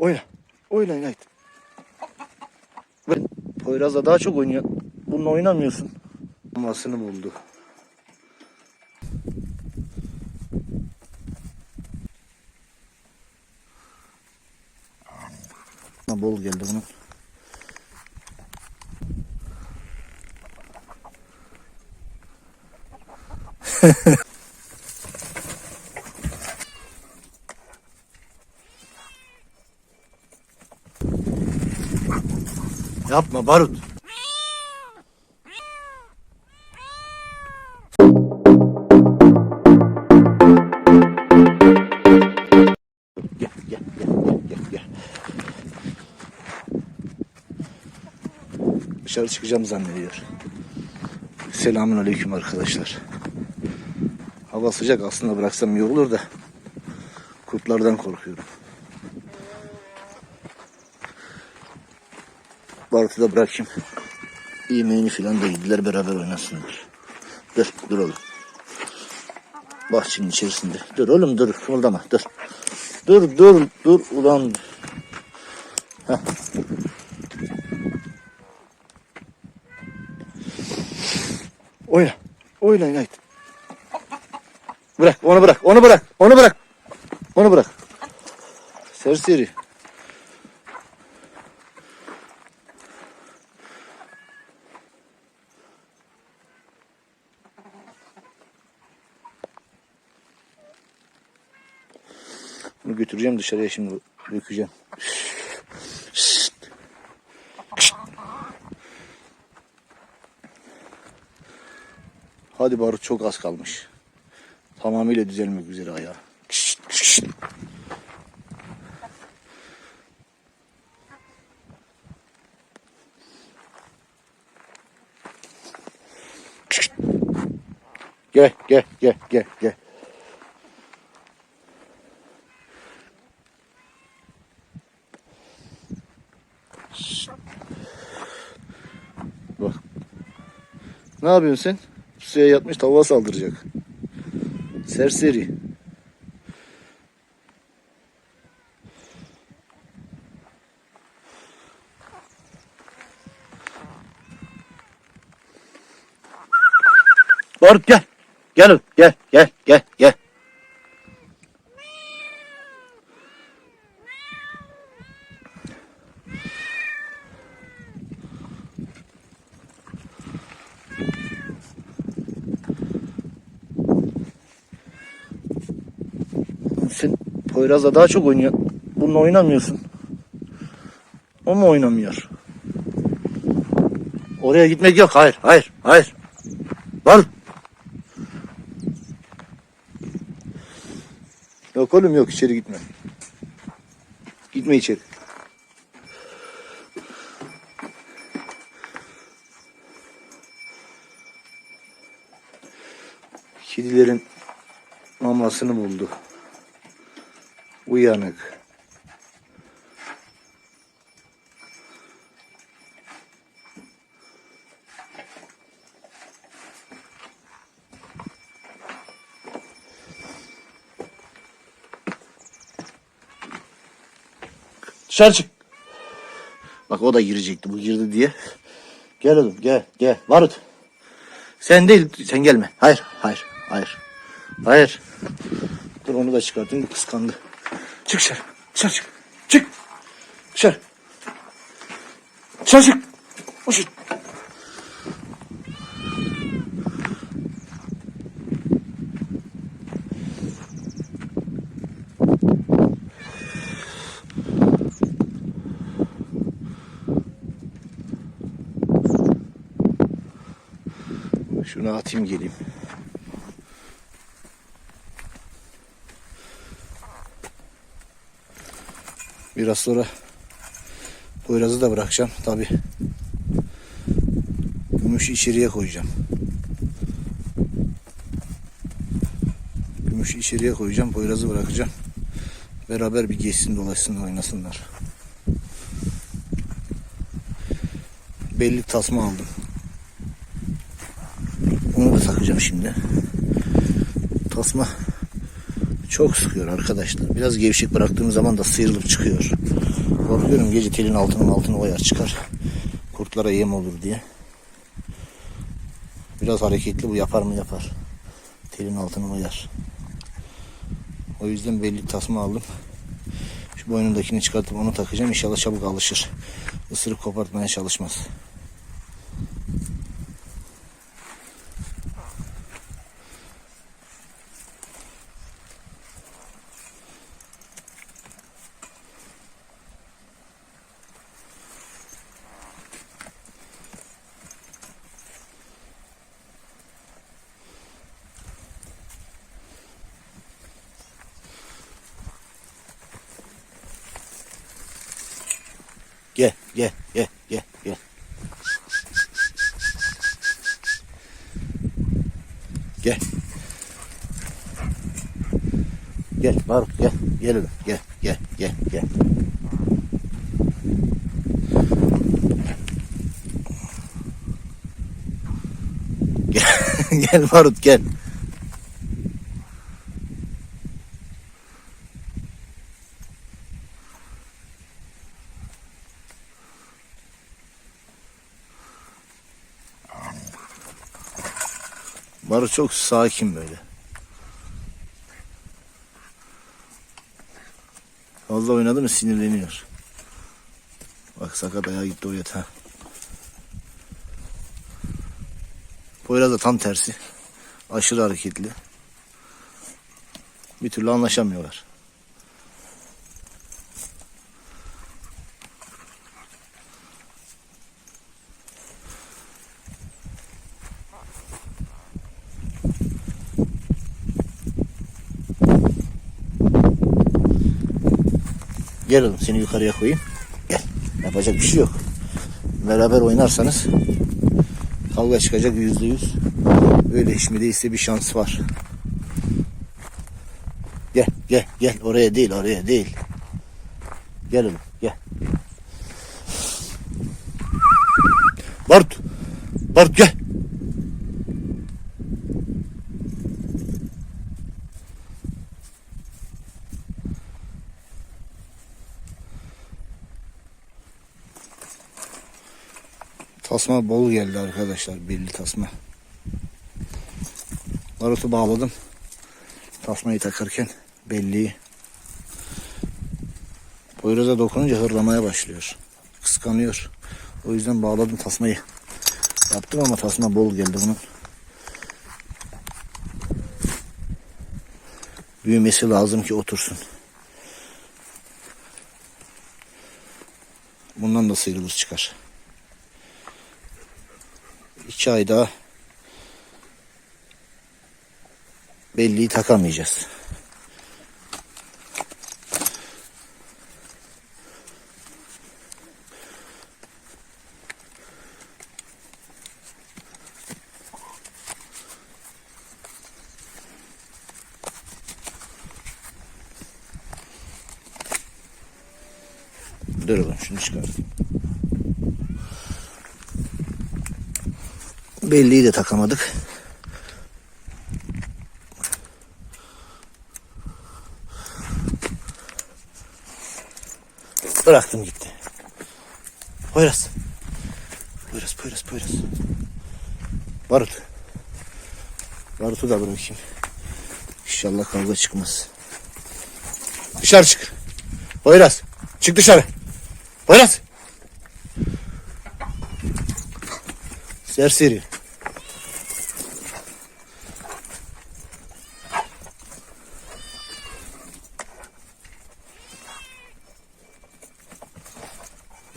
Oyna. Oyna Inayt. Ben Poyraz'la daha çok oynuyor. Bununla oynamıyorsun. Mamasını buldu. Bol geldi bunun. Yapma Barut. Gel gel gel gel. Dışarı çıkacağım zannediyor. Selamun aleyküm arkadaşlar. Hava sıcak aslında bıraksam olur da kurtlardan korkuyorum. Barut'u da bırakayım. Yemeğini filan da yediler beraber oynasınlar. Dur dur oğlum. Bahçenin içerisinde. Dur oğlum dur kımıldama dur. Dur dur dur ulan. Heh. Oyna. Oyna Inayt. Bırak onu bırak onu bırak onu bırak. Onu bırak. Serseri. Bunu götüreceğim dışarıya şimdi dökeceğim. Hadi Barut çok az kalmış. Tamamıyla düzelmek üzere ayağı. Gel gel gel gel gel. Ne yapıyorsun sen? Suya yatmış tavuğa saldıracak. Serseri. Barut gel. Gel gel gel gel gel. Sen Poyraz'la daha çok oynuyor. Bununla oynamıyorsun. O mu oynamıyor? Oraya gitmek yok. Hayır, hayır, hayır. Var. Yok oğlum yok içeri gitme. Gitme içeri. Kedilerin mamasını buldu. Uyanık. Dışarı çık. Bak o da girecekti bu girdi diye. Gel oğlum gel gel Barut. Sen değil sen gelme. Hayır hayır hayır. Hayır. Dur onu da çıkartayım kıskandı. Çık dışarı. Dışarı çık. Çık. Dışarı. Dışarı çık. Uçun. Şunu atayım geleyim. Biraz sonra Poyraz'ı da bırakacağım tabi. Gümüşü içeriye koyacağım. Gümüşü içeriye koyacağım. Poyraz'ı bırakacağım. Beraber bir geçsin dolaşsın oynasınlar. Belli tasma aldım. Onu da takacağım şimdi. Tasma Çok sıkıyor arkadaşlar. Biraz gevşek bıraktığım zaman da sıyrılıp çıkıyor. Korkuyorum gece telin altının altına oyar çıkar. Kurtlara yem olur diye. Biraz hareketli bu yapar mı yapar. Telin altına oyar. O yüzden belli tasma aldım. Şu boynundakini çıkartıp onu takacağım. İnşallah çabuk alışır. Isırıp kopartmaya çalışmaz. Gel, gel, gel, gel, gel. Gel. Barut gel. Gel oğlum gel gel gel gel. Gel, gel Barut gel. Barut çok sakin böyle. Fazla oynadı mı sinirleniyor. Bak sakat ayağı gitti oraya ta. Poyraz da tam tersi. Aşırı hareketli. Bir türlü anlaşamıyorlar. Gel oğlum seni yukarıya koyayım. Gel. Yapacak bir şey yok. Beraber oynarsanız kavga çıkacak yüzde yüz. Öyle mi değilse bir şans var. Gel gel gel oraya değil oraya değil. Gel oğlum gel. Bart. Bart gel. Tasma bol geldi arkadaşlar. Belli tasma. Barutu bağladım. Tasmayı takarken belli. Poyraz'a dokununca hırlamaya başlıyor. Kıskanıyor. O yüzden bağladım tasmayı. Yaptım ama tasma bol geldi bunun. Büyümesi lazım ki otursun. Bundan da sıyrılır çıkar. İki ay daha belliyi takamayacağız. Dur oğlum şunu çıkartayım. Belliyi de takamadık. Bıraktım gitti. Poyraz. Poyraz, Poyraz, Poyraz. Barut. Barut'u da bırakayım. İnşallah kavga çıkmaz. Dışarı çık. Poyraz. Çık dışarı. Poyraz. Serseri.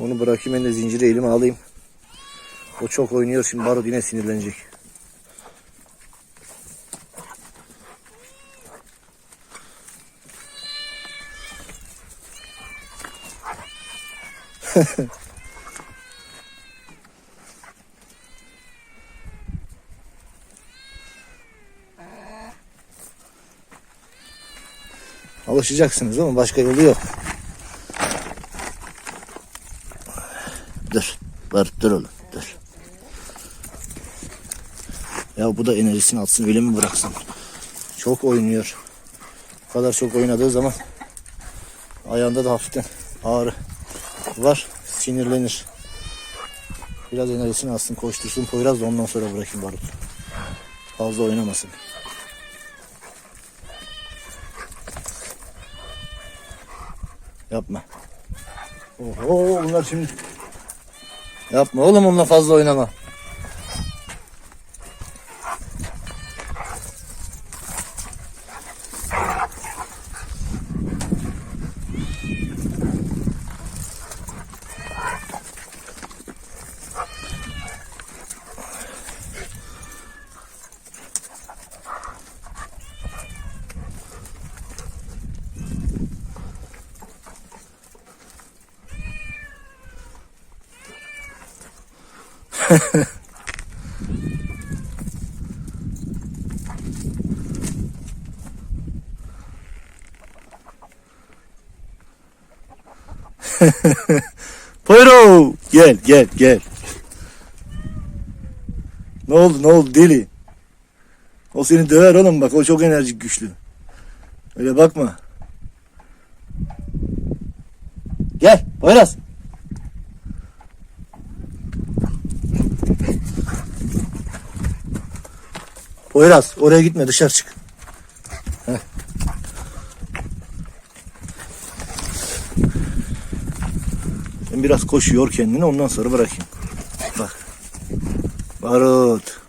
Onu bırakayım ben de zinciri elime alayım. O çok oynuyor şimdi Barut yine sinirlenecek. Alışacaksınız ama başka yolu yok. Dur. Dur oğlum dur. Ya bu da enerjisini atsın öyle mi bıraksam? Çok oynuyor. Bu kadar çok oynadığı zaman ayağında da hafiften ağrı var. Sinirlenir. Biraz enerjisini alsın koştursun Poyraz da ondan sonra bırakayım Barut. Fazla oynamasın. Yapma. Oho bunlar şimdi. Yapma oğlum onunla fazla oynama. Poyro gel gel gel. Ne oldu ne oldu deli? O seni döver oğlum bak o çok enerjik güçlü. Öyle bakma. Gel Poyraz. Poyraz oraya gitme dışarı çık. Ben biraz koşuyor kendini ondan sonra bırakayım. Bak. Barut.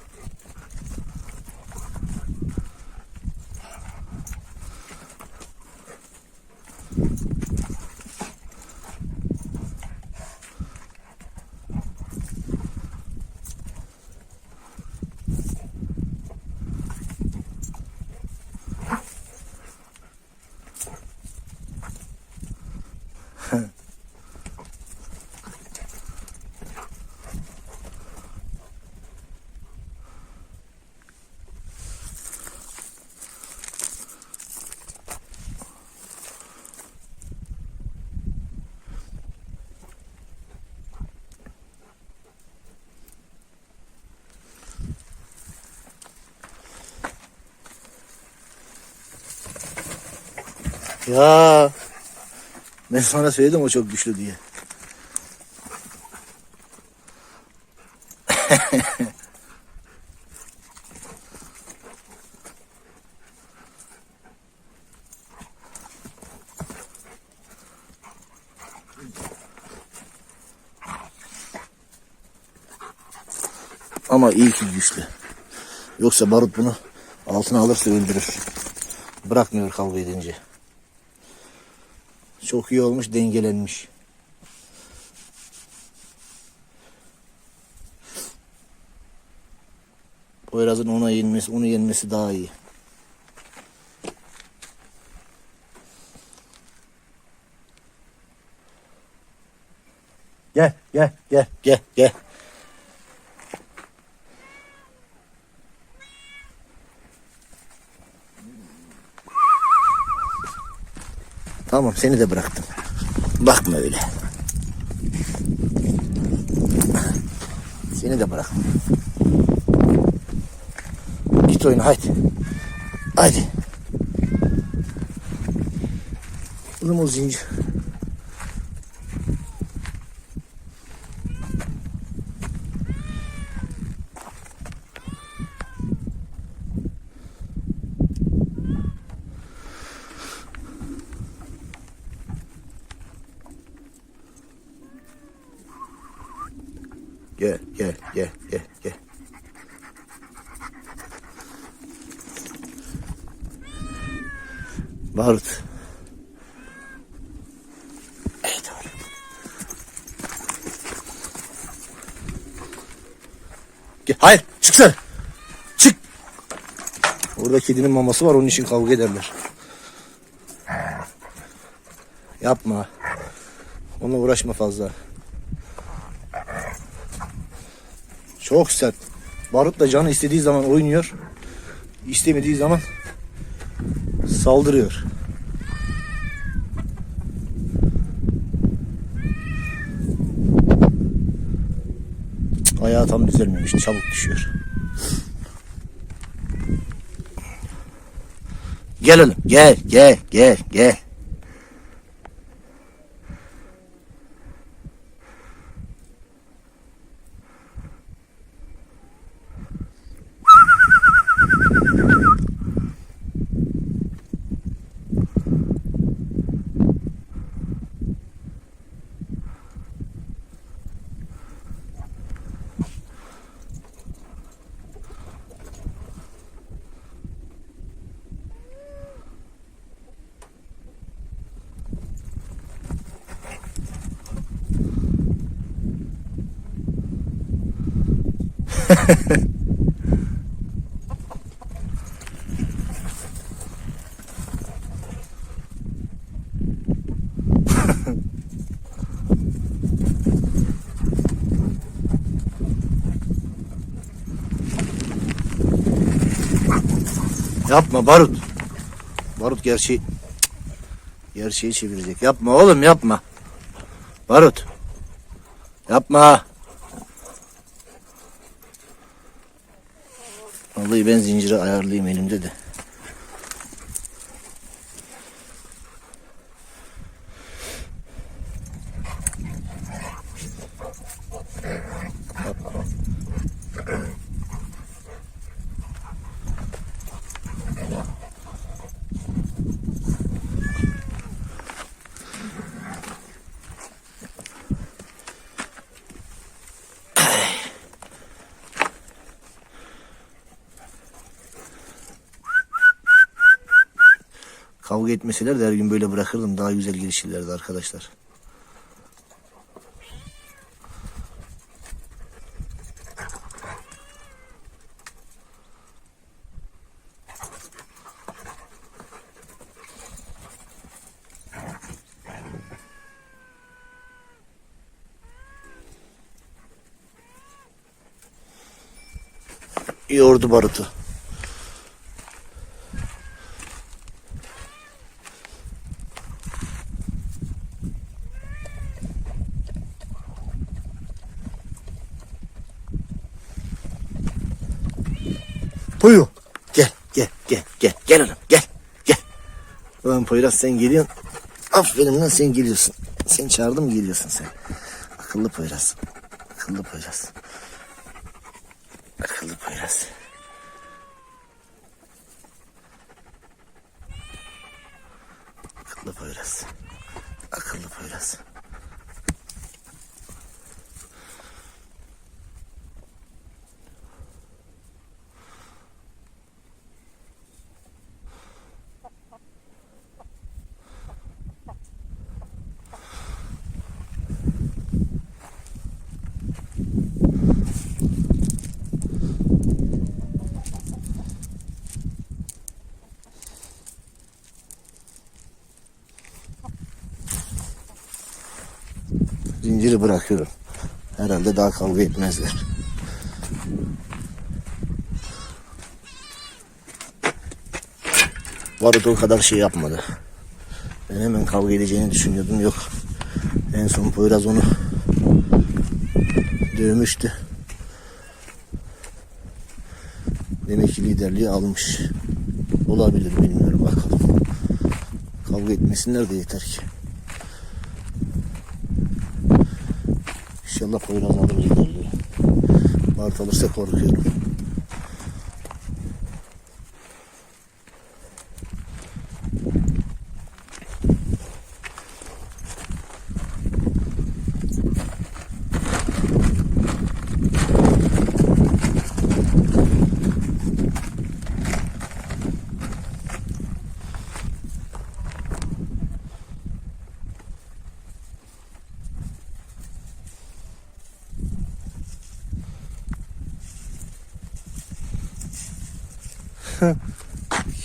Ya ben sana söyledim o çok güçlü diye. Ama iyi ki güçlü. Yoksa barut bunu altına alırsa öldürür. Bırakmıyor kavga edince. Çok iyi olmuş, dengelenmiş. Poyraz'ın ona yenmesi, onu yenmesi daha iyi. Gel, gel, gel, gel, gel. Tamam seni de bıraktım. Bakma öyle. Seni de bıraktım. Git oyna haydi. Haydi. Oğlum o zincir. Gel gel gel gel gel. Barut. Evet oğlum. Gel. Hayır çık. Çık. Orada kedinin maması var onun için kavga ederler. Yapma. Onunla uğraşma fazla. Çok sert. Barut da canı istediği zaman oynuyor. İstemediği zaman saldırıyor. Cık, Ayağı tam düzelmemiş. Çabuk düşüyor. Gel gel gel gel gel. Yapma Barut. Barut gerçeği gerçeği çevirecek. Yapma oğlum yapma. Barut. Yapma. Vallahi ben zinciri ayarlayayım elimde de. Kavga etmeseler de her gün böyle bırakırdım. Daha güzel gelişirlerdi arkadaşlar. Yordu barutu. Poyu. Gel gel gel gel gel oğlum gel gel. Ulan Poyraz sen geliyorsun. Aferin lan sen geliyorsun. Seni çağırdım geliyorsun sen. Akıllı Poyraz. Akıllı Poyraz. Akıllı Poyraz. Akıllı Poyraz. Akıllı Poyraz. Zinciri bırakıyorum. Herhalde daha kavga etmezler. Barut o kadar şey yapmadı. Ben hemen kavga edeceğini düşünüyordum. Yok. En son Poyraz onu dövmüştü. Demek ki liderliği almış. Olabilir bilmiyorum bakalım. Kavga etmesinler de yeter ki. İnşallah Poyraz alır liderliği. Bart alırsa korkuyorum.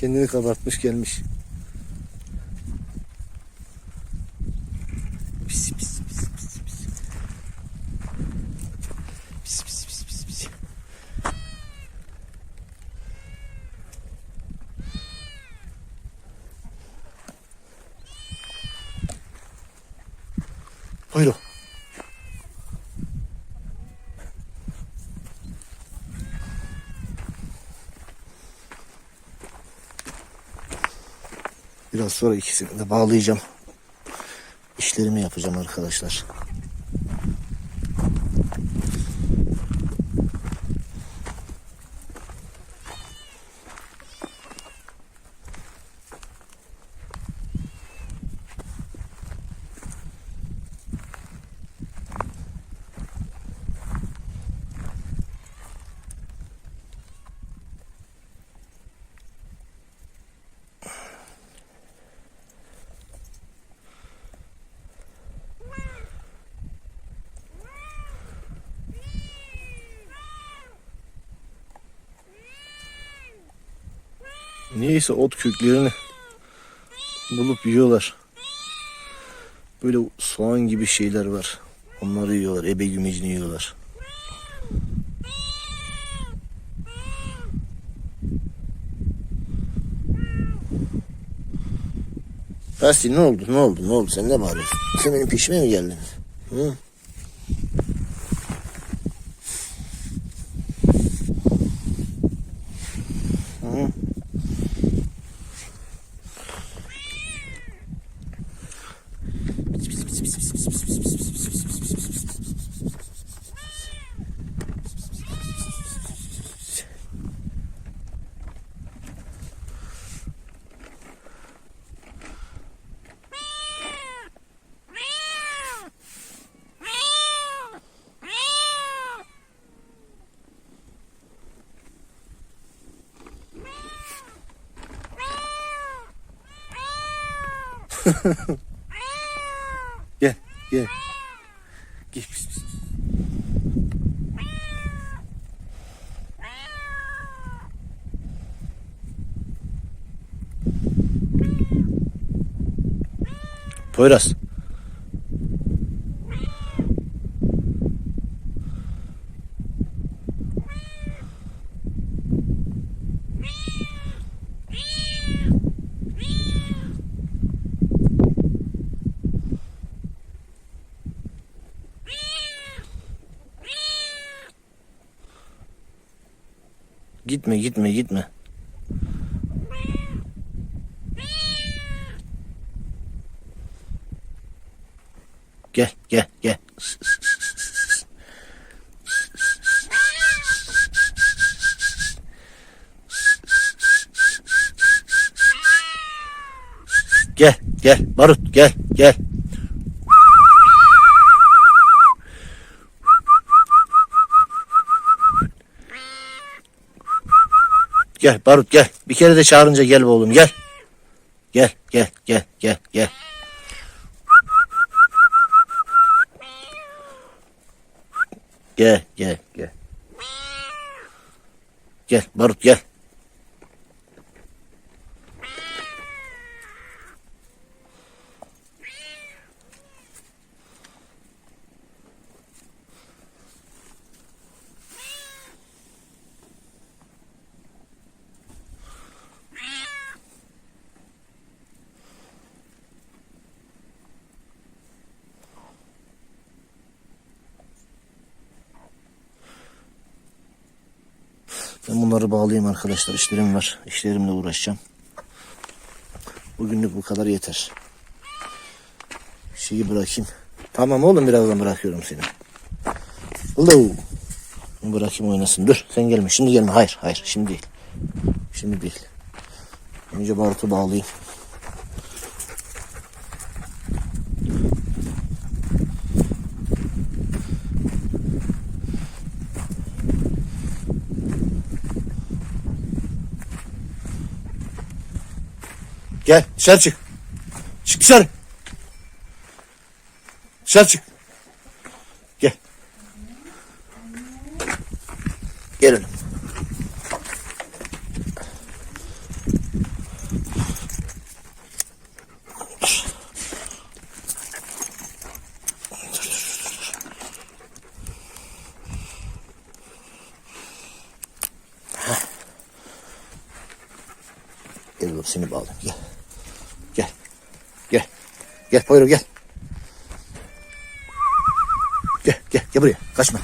Kendini kabartmış gelmiş. Pis pis pis pis pis. Pis pis pis pis pis. Buyurun. Sonra ikisini de bağlayacağım. İşlerimi yapacağım arkadaşlar. Niyeyse ot köklerini bulup yiyorlar. Böyle soğan gibi şeyler var. Onları yiyorlar. Ebe gümecini yiyorlar. Tahsin ne oldu? Ne oldu? Ne oldu? Sen ne bağırıyorsun? Sen benim peşime mi geldin? Hı? Gel, gel. Gel. pis, pis. Poyraz. Gitme, gitme, gitme. Gel, gel, gel. Gel, gel, Barut, gel, gel. Gel Barut gel. Bir kere de çağırınca gel be oğlum gel. Gel gel gel gel gel. Gel gel gel. Gel Barut gel. Ben bunları bağlayayım arkadaşlar. İşlerim var. İşlerimle uğraşacağım. Bugünlük bu kadar yeter. Şeyi bırakayım. Tamam oğlum birazdan bırakıyorum seni. Hello. Bırakayım oynasın. Dur sen gelme. Şimdi gelme. Hayır hayır şimdi değil. Şimdi değil. Önce Barut'u bağlayayım. Gel dışarı çık. Çık dışarı. Dışarı çık. Gel. Gel oğlum. Gel seni bağlayayım. Gel. Gel. Gel Poyro gel. Gel gel gel buraya kaçma.